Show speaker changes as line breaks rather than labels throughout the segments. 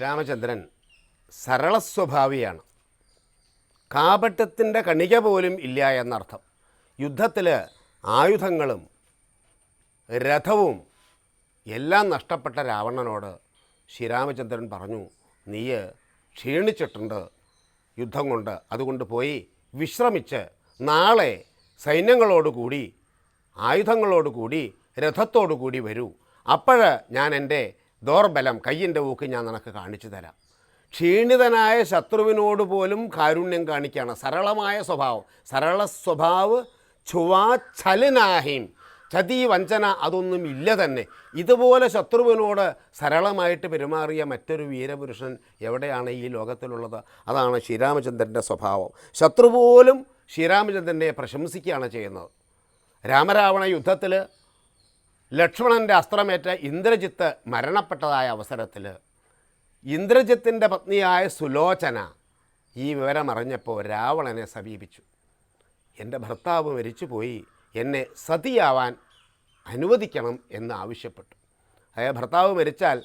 ശ്രീരാമചന്ദ്രൻ സരളസ്വഭാവിയാണ്. കാപട്യത്തിന്റെ കണിക പോലും ഇല്ല എന്നർത്ഥം. യുദ്ധത്തിൽ ആയുധങ്ങളും രഥവും എല്ലാം നഷ്ടപ്പെട്ട രാവണനോട് ശ്രീരാമചന്ദ്രൻ പറഞ്ഞു നീ ക്ഷീണിച്ചിട്ടുണ്ട് യുദ്ധം കൊണ്ട്. അതുകൊണ്ട് പോയി വിശ്രമിച്ച് നാളെ സൈന്യങ്ങളോടുകൂടി ആയുധങ്ങളോടുകൂടി രഥത്തോടുകൂടി വരൂ. അപ്പോൾ ഞാൻ എന്റെ ദോർബലം കയ്യിന്റെ ഊക്ക് ഞാൻ നിനക്ക് കാണിച്ചു തരാം. ക്ഷീണിതനായ ശത്രുവിനോട് പോലും കാരുണ്യം കാണിക്കുകയാണ്. സരളമായ സ്വഭാവം. സരള സ്വഭാവ് ചുവാ ചലനാഹീൻ ചതി വഞ്ചന അതൊന്നും ഇല്ല തന്നെ. ഇതുപോലെ ശത്രുവിനോട് സരളമായിട്ട് പെരുമാറിയ മറ്റൊരു വീരപുരുഷൻ എവിടെയാണ് ഈ ലോകത്തിലുള്ളത്? അതാണ് ശ്രീരാമചന്ദ്രന്റെ സ്വഭാവം. ശത്രു പോലും ശ്രീരാമചന്ദ്രനെ പ്രശംസിക്കുകയാണ് ചെയ്യുന്നത്. രാമരാവണ യുദ്ധത്തിൽ ലക്ഷ്മണന്റെ അസ്ത്രമേറ്റ ഇന്ദ്രജിത്ത് മരണപ്പെട്ടതായ അവസരത്തിൽ ഇന്ദ്രജിത്തിന്റെ പത്നിയായ സുലോചന ഈ വിവരം അറിഞ്ഞപ്പോൾ രാവണനെ സമീപിച്ചു. എന്റെ ഭർത്താവ് മരിച്ചുപോയി. എന്നെ സതിയാവാൻ അനുവദിക്കണം എന്ന് ആവശ്യപ്പെട്ടു. അതായത് ഭർത്താവ് മരിച്ചാൽ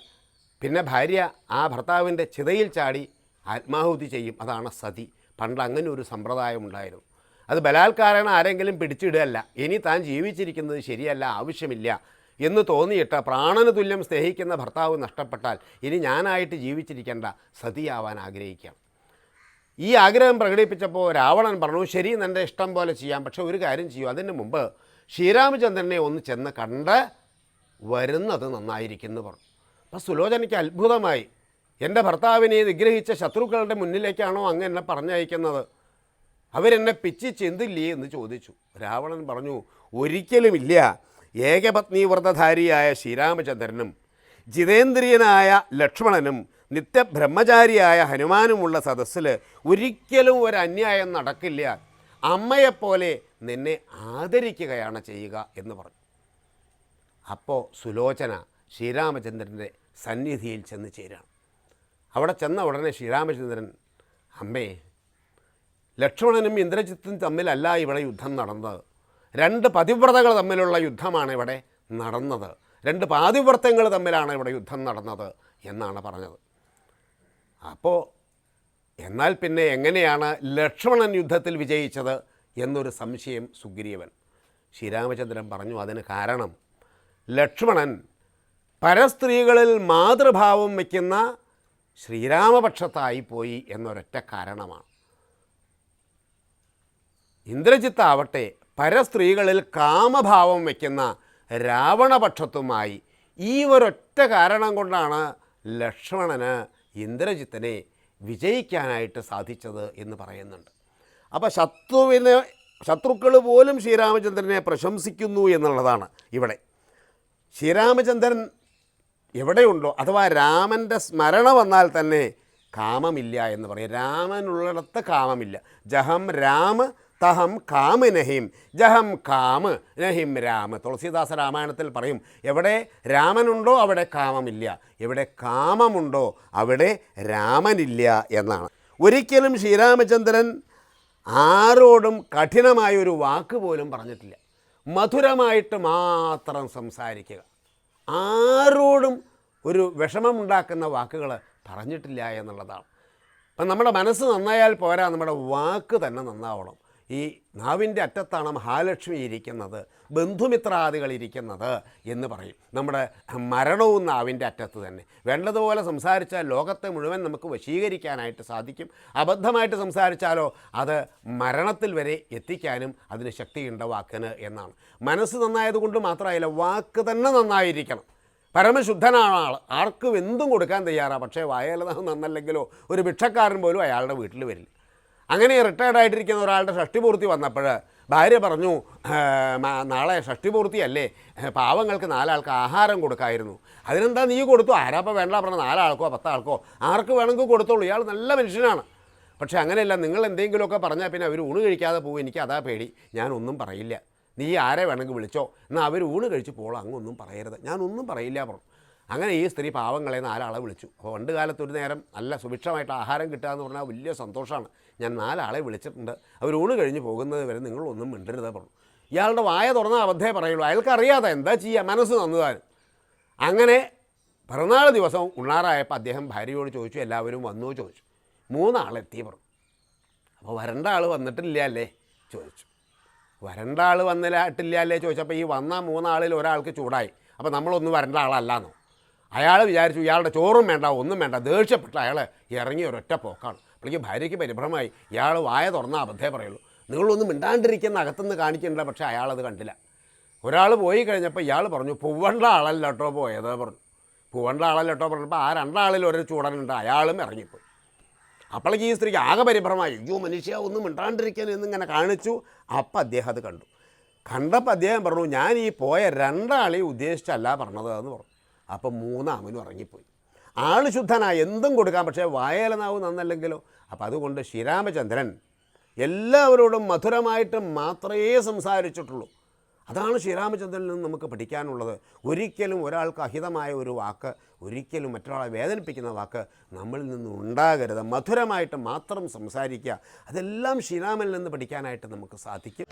പിന്നെ ഭാര്യ ആ ഭർത്താവിന്റെ ചിതയിൽ ചാടി ആത്മാഹുതി ചെയ്യും. അതാണ് സതി. പണ്ട് അങ്ങനെ ഒരു സമ്പ്രദായം ഉണ്ടായിരുന്നു. അത് ബലാത്കാരണം ആരെങ്കിലും പിടിച്ചിടുകയല്ല. ഇനി താൻ ജീവിച്ചിരിക്കുന്നത് ശരിയല്ല ആവശ്യമില്ല. എന്ന് തോന്നിയിട്ട് പ്രാണന് തുല്യം സ്നേഹിക്കുന്ന ഭർത്താവ് നഷ്ടപ്പെട്ടാൽ ഇനി ഞാനായിട്ട് ജീവിച്ചിരിക്കേണ്ട സതിയാവാൻ ആഗ്രഹിക്കാം. ഈ ആഗ്രഹം പ്രകടിപ്പിച്ചപ്പോൾ രാവണൻ പറഞ്ഞു ശരി എന്റെ ഇഷ്ടം പോലെ ചെയ്യാം പക്ഷെ ഒരു കാര്യം ചെയ്യൂ. അതിന് മുമ്പ് ശ്രീരാമചന്ദ്രനെ ഒന്ന് ചെന്ന് കണ്ട് വരുന്നത് നന്നായിരിക്കുന്നു പറഞ്ഞു. അപ്പം സുലോചനയ്ക്ക് അത്ഭുതമായി. എന്റെ ഭർത്താവിനെ നിഗ്രഹിച്ച ശത്രുക്കളുടെ മുന്നിലേക്കാണോ അങ്ങ് എന്നെ പറഞ്ഞയക്കുന്നത്? അവരെന്നെ പിച്ചി ചെന്തില്ലേ? എന്ന് ചോദിച്ചു. രാവണൻ പറഞ്ഞു ഒരിക്കലുമില്ല. ഏകപത്നി വ്രതധാരിയായ ശ്രീരാമചന്ദ്രനും ജിതേന്ദ്രിയനായ ലക്ഷ്മണനും നിത്യബ്രഹ്മചാരിയായ ഹനുമാനുമുള്ള സദസ്സിൽ ഒരിക്കലും ഒരു അന്യായം നടക്കില്ല. അമ്മയെപ്പോലെ നിന്നെ ആദരിക്കുകയാണ് ചെയ്യുക എന്ന് പറഞ്ഞു. അപ്പോൾ സുലോചന ശ്രീരാമചന്ദ്രന്റെ സന്നിധിയിൽ ചെന്ന് ചേരാണ്. അവിടെ ചെന്ന ഉടനെ ശ്രീരാമചന്ദ്രൻ അമ്മേ ലക്ഷ്മണനും ഇന്ദ്രജിത്തും തമ്മിലല്ല ഇവിടെ യുദ്ധം നടന്നത്. രണ്ട് പതിവ്രതകൾ തമ്മിലുള്ള യുദ്ധമാണ് ഇവിടെ നടന്നത്. രണ്ട് പാതിവ്രത്യങ്ങൾ തമ്മിലാണ് ഇവിടെ യുദ്ധം നടന്നത് എന്നാണ് പറഞ്ഞത്. അപ്പോൾ എന്നാൽ പിന്നെ എങ്ങനെയാണ് ലക്ഷ്മണൻ യുദ്ധത്തിൽ വിജയിച്ചത് എന്നൊരു സംശയം സുഗ്രീവൻ. ശ്രീരാമചന്ദ്രൻ പറഞ്ഞു അതിന് കാരണം ലക്ഷ്മണൻ പരസ്ത്രീകളിൽ മാതൃഭാവം വയ്ക്കുന്ന ശ്രീരാമപക്ഷത്തായി പോയി എന്നൊരൊറ്റ കാരണമാണ്. ഇന്ദ്രജിത്താവട്ടെ പരസ്ത്രീകളിൽ കാമഭാവം വയ്ക്കുന്ന രാവണപക്ഷത്തുമായി ഈ ഒരൊറ്റ കാരണം കൊണ്ടാണ് ലക്ഷ്മണന് ഇന്ദ്രജിത്തിനെ വിജയിക്കാനായിട്ട് സാധിച്ചത് എന്ന് പറയുന്നുണ്ട്. അപ്പോൾ ശത്രുവിനെ ശത്രുക്കൾ പോലും ശ്രീരാമചന്ദ്രനെ പ്രശംസിക്കുന്നു എന്നുള്ളതാണ് ഇവിടെ. ശ്രീരാമചന്ദ്രൻ എവിടെയുണ്ടോ? അഥവാ രാമന്റെ സ്മരണ വന്നാൽ തന്നെ കാമമില്ല എന്ന് പറയും. രാമനുള്ളിടത്ത് കാമമില്ല. ജഹം രാമ തഹം കാമനഹിം ജഹം കാമ നഹിം രാമ. തുളസീദാസ രാമായണത്തിൽ പറയും എവിടെ രാമനുണ്ടോ അവിടെ കാമമില്ല എവിടെ കാമമുണ്ടോ അവിടെ രാമനില്ല എന്നാണ്. ഒരിക്കലും ശ്രീരാമചന്ദ്രൻ ആരോടും കഠിനമായൊരു വാക്ക് പോലും പറഞ്ഞിട്ടില്ല. മധുരമായിട്ട് മാത്രം സംസാരിക്കുക. ആരോടും ഒരു വിഷമമുണ്ടാക്കുന്ന വാക്കുകൾ പറഞ്ഞിട്ടില്ല എന്നുള്ളതാണ്. അപ്പം നമ്മുടെ മനസ്സ് നന്നായാൽ പോരാ നമ്മുടെ വാക്ക് തന്നെ നന്നാവണം. ഈ നാവിന്റെ അറ്റത്താണ് മഹാലക്ഷ്മി ഇരിക്കുന്നത് ബന്ധുമിത്രാദികൾ ഇരിക്കുന്നത് എന്ന് പറയും. നമ്മുടെ മരണവും നാവിന്റെ അറ്റത്ത് തന്നെ. വേണ്ടതുപോലെ സംസാരിച്ചാൽ ലോകത്തെ മുഴുവൻ നമുക്ക് വശീകരിക്കാനായിട്ട് സാധിക്കും. അബദ്ധമായിട്ട് സംസാരിച്ചാലോ അത് മരണത്തിൽ വരെ എത്തിക്കാനും അതിന് ശക്തിയുണ്ട് വാക്കിന് എന്നാണ്. മനസ്സ് നന്നായതുകൊണ്ട് മാത്രമായില്ല വാക്ക് തന്നെ നന്നായിരിക്കണം. പരമശുദ്ധനാണ് ആൾ. ആർക്കും എന്തും കൊടുക്കാൻ തയ്യാറാണ് പക്ഷേ വായലതം നന്നല്ലെങ്കിലോ ഒരു ഭിക്ഷക്കാരൻ പോലും അയാളുടെ വീട്ടിൽ വരില്ല. അങ്ങനെ റിട്ടയർഡ് ആയിട്ടിരിക്കുന്ന ഒരാളുടെ ഷഷ്ടിപൂർത്തി വന്നപ്പോൾ ഭാര്യ പറഞ്ഞു "ഏ, മ- നാളെ ഷഷ്ടിപൂർത്തിയല്ലേ പാവങ്ങൾക്ക് നാലാൾക്ക് ആഹാരം കൊടുക്കായിരുന്നു. അതിനെന്താ നീ കൊടുത്തു? ആരാപ്പോൾ വേണ്ട പറഞ്ഞ നാലാൾക്കോ പത്താൾക്കോ? ആർക്ക് വേണമെങ്കിൽ കൊടുത്തോളൂ. ഇയാൾ നല്ല മനുഷ്യനാണ്. പക്ഷേ അങ്ങനെയല്ല നിങ്ങൾ എന്തെങ്കിലുമൊക്കെ പറഞ്ഞാൽ പിന്നെ അവർ ഊണ് കഴിക്കാതെ പോകും എനിക്ക് അതാ പേടി. ഞാനൊന്നും പറയില്ല. നീ ആരെ വേണമെങ്കിൽ വിളിച്ചോ? എന്നാൽ അവർ ഊണ് കഴിച്ച് പോകണം അങ്ങൊന്നും പറയരുത്. ഞാനൊന്നും പറയില്ല പറഞ്ഞു. അങ്ങനെ ഈ സ്ത്രീ പാവങ്ങളെ നാലാളെ വിളിച്ചു. അപ്പോൾ പണ്ട് കാലത്ത് ഒരു നേരം നല്ല സുഭിക്ഷമായിട്ട് ആഹാരം കിട്ടുക എന്ന് പറഞ്ഞാൽ വലിയ സന്തോഷമാണ്. ഞാൻ നാലാളെ വിളിച്ചിട്ടുണ്ട്. അവർ ഊണ് കഴിഞ്ഞ് പോകുന്നത് വരെ നിങ്ങളൊന്നും മിണ്ടരുത് പറഞ്ഞു. ഇയാളുടെ വായ തുറന്നാൽ അബദ്ധേ പറയുള്ളൂ. അയാൾക്ക് അറിയാതെ എന്താ ചെയ്യുക മനസ്സ് നന്നതാനും. അങ്ങനെ പിറന്നാൾ ദിവസം ഉണ്ണാറായപ്പോൾ അദ്ദേഹം ഭാര്യയോട് ചോദിച്ചു എല്ലാവരും വന്നു ചോദിച്ചു. മൂന്നാളെത്തി പറഞ്ഞു. അപ്പോൾ വരണ്ട ആൾ വന്നിട്ടില്ല അല്ലേ? ചോദിച്ചു. വരണ്ട ആൾ വന്നിട്ടില്ല അല്ലേ? ചോദിച്ചപ്പോൾ ഈ വന്ന മൂന്നാളിൽ ഒരാൾക്ക് ചൂടായി. അപ്പോൾ നമ്മളൊന്നും വരണ്ട ആളല്ലാന്നോ അയാൾ വിചാരിച്ചു ഇയാളുടെ ചോറും വേണ്ട ഒന്നും വേണ്ട. ദേഷ്യപ്പെട്ട് അയാൾ ഇറങ്ങി ഒരൊറ്റ പോക്കാണ്. അപ്പോഴേക്ക് ഭാര്യയ്ക്ക് പരിഭ്രമമായി ഇയാൾ വായ തുറന്ന അബദ്ധേ പറയുള്ളൂ. നിങ്ങളൊന്നും മിണ്ടാണ്ടിരിക്കുന്ന അകത്തുനിന്ന് കാണിക്കണ്ട പക്ഷേ അയാളത് കണ്ടില്ല. ഒരാൾ പോയി കഴിഞ്ഞപ്പോൾ ഇയാൾ പറഞ്ഞു പൂവണ്ട ആളല്ല കേട്ടോ പോയത് പറഞ്ഞു. പൂവണ്ട ആളല്ല കേട്ടോ പറഞ്ഞപ്പോൾ ആ രണ്ടാളിൽ ഒരു ചൂടനുണ്ട് അയാളും ഇറങ്ങിപ്പോയി. അപ്പോഴേക്ക് ഈ സ്ത്രീക്ക് ആകെ പരിഭ്രമമായി. അയ്യോ മനുഷ്യ ഒന്നും മിണ്ടാണ്ടിരിക്കാൻ എന്നിങ്ങനെ കാണിച്ചു. അപ്പം അദ്ദേഹം അത് കണ്ടു. കണ്ടപ്പോൾ അദ്ദേഹം പറഞ്ഞു ഞാൻ ഈ പോയ രണ്ടാളെ ഉദ്ദേശിച്ചല്ല പറഞ്ഞത് എന്ന് പറഞ്ഞു. അപ്പം മൂന്നാമനും ഇറങ്ങിപ്പോയി. ആൾ ശുദ്ധനായ എന്തും കൊടുക്കാം. പക്ഷേ വായലനാവ് നന്നല്ലെങ്കിലോ? അപ്പം അതുകൊണ്ട് ശ്രീരാമചന്ദ്രൻ എല്ലാവരോടും മധുരമായിട്ട് മാത്രമേ സംസാരിച്ചിട്ടുള്ളൂ. അതാണ് ശ്രീരാമചന്ദ്രനിൽ നിന്ന് നമുക്ക് പഠിക്കാനുള്ളത്. ഒരിക്കലും ഒരാൾക്ക് അഹിതമായ ഒരു വാക്ക് ഒരിക്കലും മറ്റൊരാളെ വേദനിപ്പിക്കുന്ന വാക്ക് നമ്മളിൽ നിന്ന് ഉണ്ടാകരുത്. മധുരമായിട്ട് മാത്രം സംസാരിക്കുക. അതെല്ലാം ശ്രീരാമനിൽ നിന്ന് പഠിക്കാനായിട്ട് നമുക്ക് സാധിക്കും.